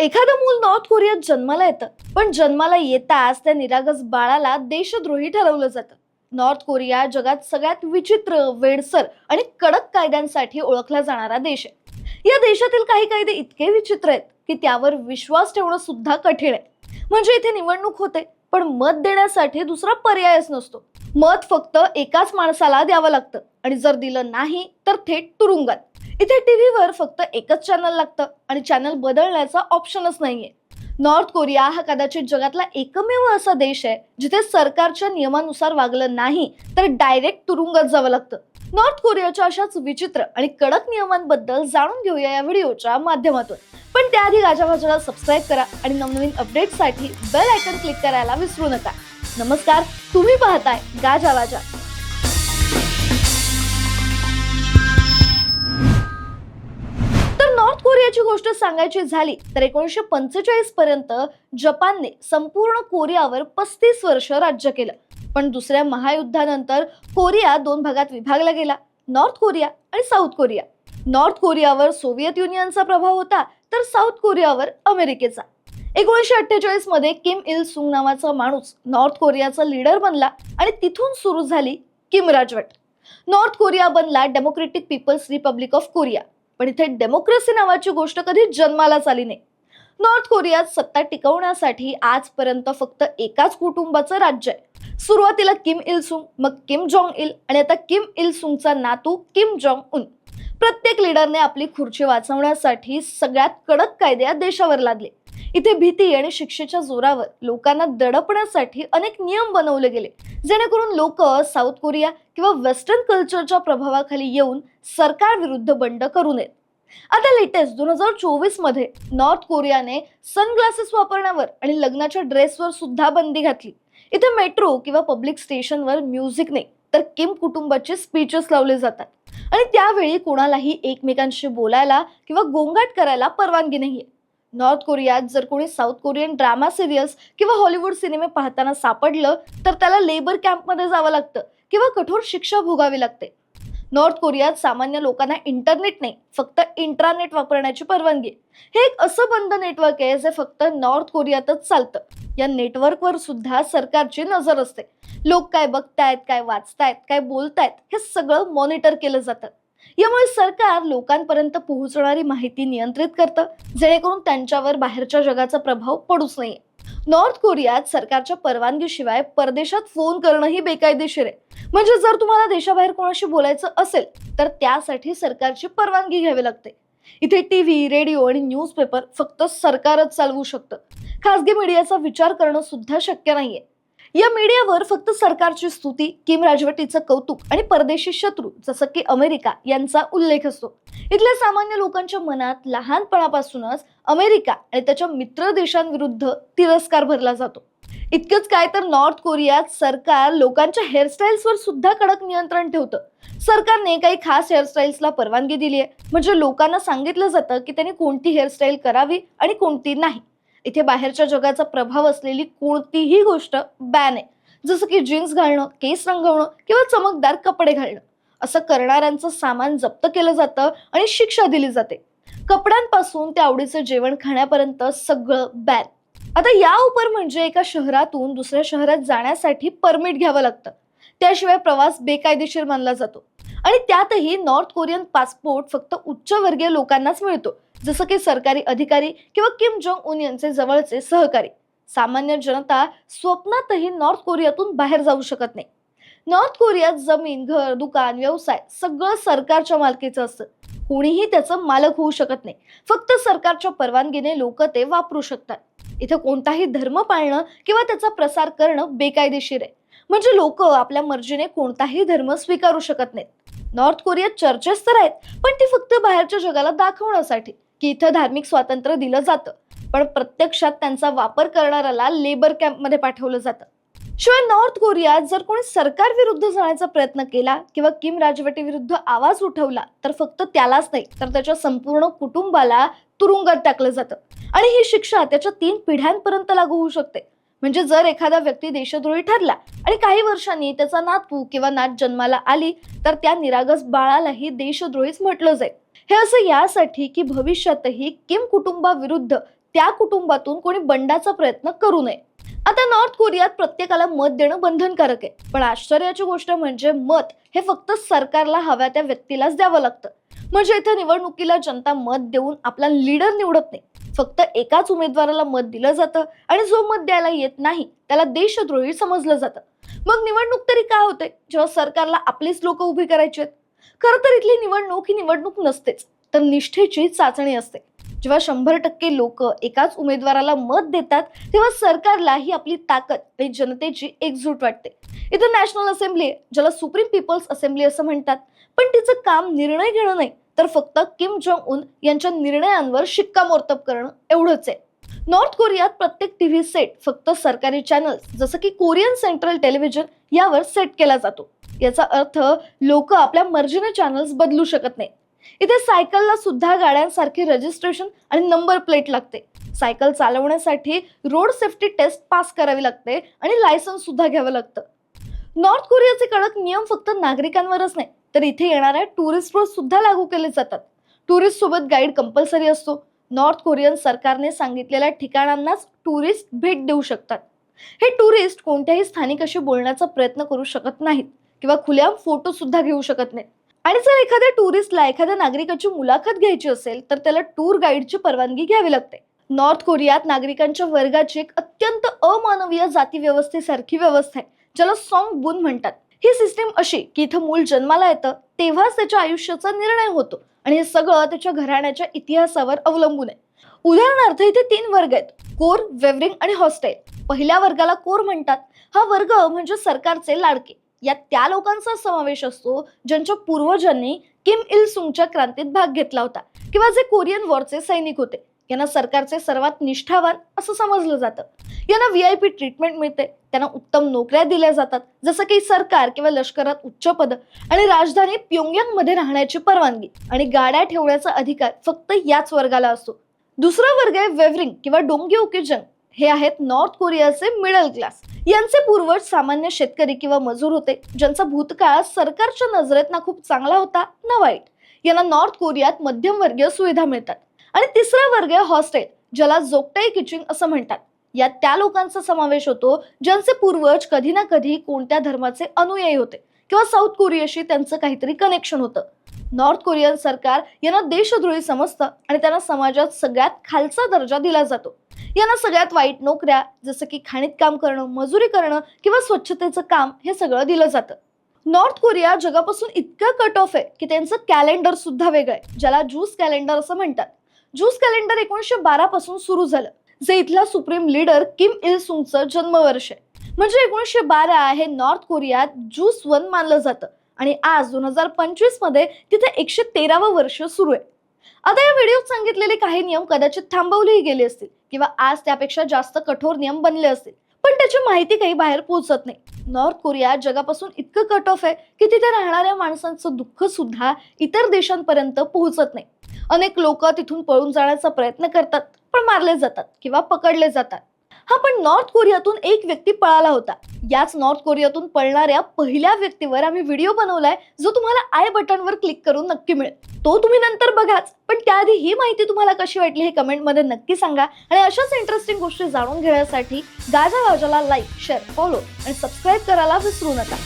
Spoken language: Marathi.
एखादं मूल नॉर्थ कोरियात जन्माला येतं. पण जन्माला येताच त्या निरागस बाळाला देशद्रोही ठरवलं जातं. नॉर्थ कोरिया जगात सगळ्यात विचित्र वेडसर आणि कडक कायद्यांसाठी ओळखला जाणारा देश आहे. या देशातील काही कायदे इतके विचित्र आहेत की त्यावर विश्वास ठेवणं सुद्धा कठीण आहे. म्हणजे इथे निवडणूक होते. पण मत देण्यासाठी दुसरा पर्यायच नसतो. मत फक्त एकाच माणसाला द्यावं लागतं. आणि जर दिलं नाही तर थेट तुरुंगात. इथे टीव्हीवर फक्त एकच चॅनल लागतं. आणि चॅनल बदलण्याचा ऑप्शनच नाहीये. नॉर्थ कोरिया हा कदाचित जगातला एकमेव असा देश आहे जिथे सरकारच्या नियमानुसार वागलं नाही तर डायरेक्ट तुरुंगात जावं लागतं. नॉर्थ कोरियाच्या अशाच विचित्र आणि कडक नियमांबद्दल जाणून घेऊया या व्हिडिओच्या माध्यमातून. पण त्याआधी गाजाभाजाला सबस्क्राईब करा आणि नवनवीन अपडेटसाठी बेल आयकन क्लिक करायला विसरू नका. नमस्कार तुम्ही पाहताय गाजावाजा तर नॉर्थ कोरियाची गोष्ट सांगायची झाली तर एकोणीसशे पंचेचाळीस पर्यंत जपानने संपूर्ण कोरियावर पस्तीस वर्ष राज्य केलं. पण दुसऱ्या महायुद्धानंतर कोरिया दोन भागात विभागला गेला. नॉर्थ कोरिया आणि साऊथ कोरिया. नॉर्थ कोरियावर सोव्हिएत युनियनचा प्रभाव होता तर साऊथ कोरियावर अमेरिकेचा. एकोणीसशे अठ्ठेचाळीसमध्ये किम इल सुंग नावाचा माणूस नॉर्थ कोरियाचा लीडर बनला आणि तिथून सुरू झाली किम राजवट. नॉर्थ कोरिया बनला democratic people's republic of Korea. पण इथे डेमोक्रेसी नावाची गोष्ट कधी जन्मालाच आली नाही. नॉर्थ कोरियात सत्ता टिकवण्यासाठी आजपर्यंत फक्त एकाच कुटुंबाचं राज्य आहे. सुरुवातीला किम इल सुंग मग किम जॉंग इल आणि आता किम इल सुंगचा नातू किम जॉंग उन प्रत्येक लीडरने आपली खुर्ची वाचवण्यासाठी सगळ्यात कडक कायदे या देशावर लादले. इथे भीती आणि शिक्षेच्या जोरावर लोकांना दडपण्यासाठी अनेक नियम बनवले गेले. जेणेकरून लोक साऊथ कोरिया किंवा वेस्टर्न कल्चरच्या प्रभावाखाली येऊन सरकार विरुद्ध बंड करू नयेत. आता लेटेस्ट दोन हजार चोवीसमध्ये नॉर्थ कोरियाने सनग्लासेस वापरण्यावर आणि लग्नाच्या ड्रेसवर सुद्धा बंदी घातली. इथे मेट्रो किंवा पब्लिक स्टेशनवर म्युझिक नाही तर किम कुटुंबाचे स्पीचेस लावले जातात. आणि त्यावेळी कोणालाही एकमेकांशी बोलायला किंवा गोंगाट करायला परवानगी नाहीये. नॉर्थ कोरियात जर कोणी साऊथ कोरियन ड्रामा सिरियल्स किंवा हॉलिवूड सिनेमे पाहताना सापडलं तर त्याला लेबर कॅम्पमध्ये जावं लागतं किंवा कठोर शिक्षा भोगावी लागते. नॉर्थ कोरियात सामान्य लोकांना इंटरनेट नाही फक्त इंट्रानेट वापरण्याची परवानगी. हे एक असं बंद नेटवर्क आहे जे फक्त नॉर्थ कोरियातच चालतं. या नेटवर्कवर सुद्धा सरकारची नजर असते. लोक काय बघतायत काय वाचतायत काय बोलतायत हे सगळं मॉनिटर केलं जातं. यामुळे सरकार लोकांपर्यंत पोहोचणारी माहिती नियंत्रित करतं जेणेकरून त्यांच्यावर बाहेरच्या जगाचा प्रभाव पडूच नये नॉर्थ कोरियात सरकारच्या परवानगीशिवाय परदेशात फोन करणंही बेकायदेशीर आहे. म्हणजे जर तुम्हाला देशाबाहेर कोणाशी बोलायचं असेल तर त्यासाठी सरकारची परवानगी घ्यावी लागते. इथे टीव्ही रेडिओ आणि न्यूजपेपर फक्त सरकारच चालवू शकतं. खासगी मीडियाचा विचार करणं सुद्धा शक्य नाहीये. या मीडियावर फक्त सरकारची स्तुती किम राजवटीचं कौतुक आणि परदेशी शत्रू जसं की अमेरिका यांचा उल्लेख असतो. इथल्या सामान्य लोकांच्या मनात लहानपणापासूनच अमेरिका आणि त्याच्या मित्र देशांविरुद्ध तिरस्कार भरला जातो. इतकंच काय तर नॉर्थ कोरियात सरकार लोकांच्या हेअरस्टाईल्सवर सुद्धा कडक नियंत्रण ठेवतं. सरकारने काही खास हेअरस्टाईल्सला परवानगी दिली आहे म्हणजे लोकांना सांगितलं जातं की त्यांनी कोणती हेअरस्टाईल करावी आणि कोणती नाही. इथे बाहेरच्या जगाचा प्रभाव असलेली कोणतीही गोष्ट बॅन आहे. जसं की जीन्स घालणं केस रंगवणं किंवा चमकदार कपडे घालणं. असं करणाऱ्यांचं सामान जप्त केलं जातं आणि शिक्षा दिली जाते. कपड्यांपासून ते आवडीचं जेवण खाण्यापर्यंत सगळं बॅन आता या उपर म्हणजे एका शहरातून दुसऱ्या शहरात जाण्यासाठी परमिट घ्यावं लागतं. त्याशिवाय प्रवास बेकायदेशीर मानला जातो. आणि त्यातही नॉर्थ कोरियन पासपोर्ट फक्त उच्चवर्गीय लोकांनाच मिळतो. जसं की सरकारी अधिकारी किंवा किम जोंग उन यांचे जवळचे सहकारी. सामान्य जनता स्वप्नातही नॉर्थ कोरियातून बाहेर जाऊ शकत नाही. नॉर्थ कोरियात जमीन घर दुकान व्यवसाय सगळं सरकारच्या मालकीचं असतं. कोणीही त्याचं मालक होऊ शकत नाही. फक्त सरकारच्या परवानगीने लोक ते वापरू शकतात. इथं कोणताही धर्म पाळणं किंवा त्याचा प्रसार करणं बेकायदेशीर आहे. म्हणजे लोक आपल्या मर्जीने कोणताही धर्म स्वीकारू शकत नाहीत. नॉर्थ कोरियात चर्चेस तर आहेत पण ती फक्त बाहेरच्या जगाला दाखवण्यासाठी की इथं धार्मिक स्वातंत्र्य दिलं जातं. पण प्रत्यक्षात त्यांचा वापर करणाऱ्याला लेबर कॅम्पमध्ये पाठवलं जातं. शिवाय नॉर्थ कोरियात जर कोणी सरकार विरुद्ध जाण्याचा प्रयत्न केला किंवा किम राजवटी विरुद्ध आवाज उठवला तर फक्त त्यालाच नाही तर त्याच्या संपूर्ण कुटुंबाला तुरुंगात टाकलं जातं. आणि ही शिक्षा त्याच्या तीन पिढ्यांपर्यंत लागू होऊ शकते. म्हणजे जर एखादा व्यक्ती देशद्रोही ठरला आणि काही वर्षांनी त्याचा नातू किंवा नात जन्माला आली तर त्या निरागस बाळालाही देशद्रोहीच म्हटलं जाईल. हे असं यासाठी की भविष्यातही किम कुटुंबाविरुद्ध त्या कुटुंबातून कोणी बंडाचा प्रयत्न करू नये. आता नॉर्थ कोरियात प्रत्येकाला मत देणं बंधनकारक आहे. पण आश्चर्याची गोष्ट म्हणजे मत हे फक्त सरकारला हव्या त्या व्यक्तीलाच द्यावं लागतं. म्हणजे इथं निवडणुकीला जनता मत देऊन आपला लीडर निवडत नाही. फक्त एकाच उमेदवाराला मत दिलं जातं आणि जो मत द्यायला येत नाही त्याला देशद्रोही समजलं जातं. मग निवडणूक तरी का होते? जेव्हा सरकारला आपलीच लोक उभी करायची आहेत. खरं तर इथली निवडणूक ही निवडणूक नसतेच तर निष्ठेची चाचणी असते. जेव्हा शंभर टक्के लोक एकाच उमेदवाराला मत देतात तेव्हा सरकारला ही आपली ताकद आणि जनतेची एकजूट वाटते. इथं नॅशनल असेंब्ली आहे ज्याला सुप्रीम पीपल्स असेंब्ली असं म्हणतात पण तिचं काम निर्णय घेणं नाही तर फक्त किम जोंग उन यांच्या निर्णयांवर शिक्कामोर्तब करणं एवढंच आहे. नॉर्थ कोरियात प्रत्येक टीव्ही सेट फक्त सरकारी चॅनल्स जसं की कोरियन सेंट्रल टेलिव्हिजन यावर सेट केला जातो. याचा अर्थ लोक आपल्या मर्जीने चॅनल्स बदलू शकत नाही इथे सायकलला सुद्धा गाड्यांसारखी रजिस्ट्रेशन आणि नंबर प्लेट लागते. सायकल चालवण्यासाठी रोड सेफ्टी टेस्ट पास करावी लागते आणि लायसन्स सुद्धा घ्यावं लागतं. नॉर्थ कोरियाचे कडक नियम फक्त नागरिकांवरच नाही तर इथे येणाऱ्या टुरिस्टवर सुद्धा लागू केले जातात. टुरिस्ट सोबत गाईड कंपल्सरी असतो. नॉर्थ कोरियन सरकारने सांगितलेल्या ठिकाणांनाच टुरिस्ट भेट देऊ शकतात. हे टुरिस्ट कोणत्याही स्थानिक अशी बोलण्याचा प्रयत्न करू शकत नाहीत किंवा खुल्या फोटो सुद्धा घेऊ शकत नाहीत. आणि जर एखाद्या टुरिस्टला एखाद्या नागरिकाची मुलाखत घ्यायची असेल तर त्याला टूर गाईडची परवानगी घ्यावी लागते. नॉर्थ कोरियात नागरिकांच्या वर्गाची एक अत्यंत अमानवीय जाती व्यवस्थेसारखी व्यवस्था आहे ज्याला सॉंग बुन म्हणतात. ही सिस्टीम अशी की इथं मूल जन्माला येतं तेव्हाच त्याच्या आयुष्याचा निर्णय होतो आणि हे सगळं त्याच्या घराण्याच्या इतिहासावर अवलंबून आहे. उदाहरणार्थ इथे तीन वर्ग आहेत कोर वेवरिंग आणि हॉस्टेल. पहिल्या वर्गाला कोर म्हणतात. हा वर्ग म्हणजे सरकारचे लाडके. यात त्या लोकांचा समावेश असतो ज्यांच्या पूर्वजांनी किम इल सुंगच्या क्रांतीत भाग घेतला होता. किंवा जे कोरियन वॉरचे सैनिक होते. यांना सरकारचे सर्वात निष्ठावान असं समजलं जातं. यांना व्ही आय पी ट्रीटमेंट मिळते. त्यांना उत्तम नोकऱ्या दिल्या जातात. जसं की सरकार किंवा लष्करात उच्च पद आणि राजधानी प्योंगयांगमध्ये राहण्याची परवानगी आणि गाड्या ठेवण्याचा अधिकार फक्त याच वर्गाला असतो. दुसरा वर्ग आहे वेवरिंग किंवा डोंगी ओकेजन हे आहेत नॉर्थ कोरियाचे मिडल क्लास. यांचे पूर्वज सामान्य शेतकरी किंवा मजूर होते ज्यांचा भूतकाळ सरकारच्या नजरेत ना खूप चांगला होता ना वाईट. यांना नॉर्थ कोरियात मध्यमवर्गीय सुविधा मिळतात. आणि तिसरा वर्ग हॉस्टेल ज्याला जोगटाई किचिंग असं म्हणतात. यात त्या लोकांचा समावेश होतो ज्यांचे पूर्वज कधी ना कधी कोणत्या धर्माचे अनुयायी होते किंवा साऊथ कोरियाशी त्यांचं काहीतरी कनेक्शन होतं. नॉर्थ कोरियन सरकार यांना देशद्रोही समजतं आणि त्यांना समाजात सगळ्यात खालचा दर्जा दिला जातो. यांना सगळ्यात वाईट नोकऱ्या जसं की खाणीत काम करणं मजुरी करणं किंवा स्वच्छतेचं काम हे सगळं दिलं जातं. नॉर्थ कोरिया जगापासून इतकं कट ऑफ आहे की त्यांचं कॅलेंडर सुद्धा वेगळं आहे ज्याला ज्यूस कॅलेंडर असं म्हणतात. ज्यूस कॅलेंडर एकोणीसशे बारा पासून सुरू झालं जे इथला सुप्रीम लीडर किम इल सुंगचं जन्मवर्ष आहे. म्हणजे एकोणीसशे बारा हे नॉर्थ कोरियात ज्यूस वन मानलं जातं. आणि आज दोन हजार पंचवीसमध्ये तिथे एकशे तेरावं वर्ष सुरू आहे. आता या व्हिडिओत सांगितलेले काही नियम कदाचित थांबवलेही गेले असतील किंवा आज त्यापेक्षा जास्त कठोर नियम बनले असतील. पण त्याची माहिती काही बाहेर पोहोचत नाही. नॉर्थ कोरिया जगापासून इतकं कट ऑफ आहे की तिथे राहणाऱ्या माणसांचं दुःख सुद्धा इतर देशांपर्यंत पोहोचत नाही. अनेक लोक तिथून पळून जाण्याचा प्रयत्न करतात पण मारले जातात किंवा पकडले जातात. हा पण नॉर्थ कोरियातून एक व्यक्ती पळाला होता. याच नॉर्थ कोरियातून पळणाऱ्या पहिल्या व्यक्तीवर आम्ही व्हिडिओ बनवलाय जो तुम्हाला आय बटनवर क्लिक करून नक्की मिळेल. तो तुम्ही नंतर बघाच पण त्याआधी ही माहिती तुम्हाला कशी वाटली हे कमेंटमध्ये नक्की सांगा. आणि अशाच इंटरेस्टिंग गोष्टी जाणून घेण्यासाठी गाजा गाजाला लाईक शेअर फॉलो आणि सबस्क्राईब करायला विसरू नका.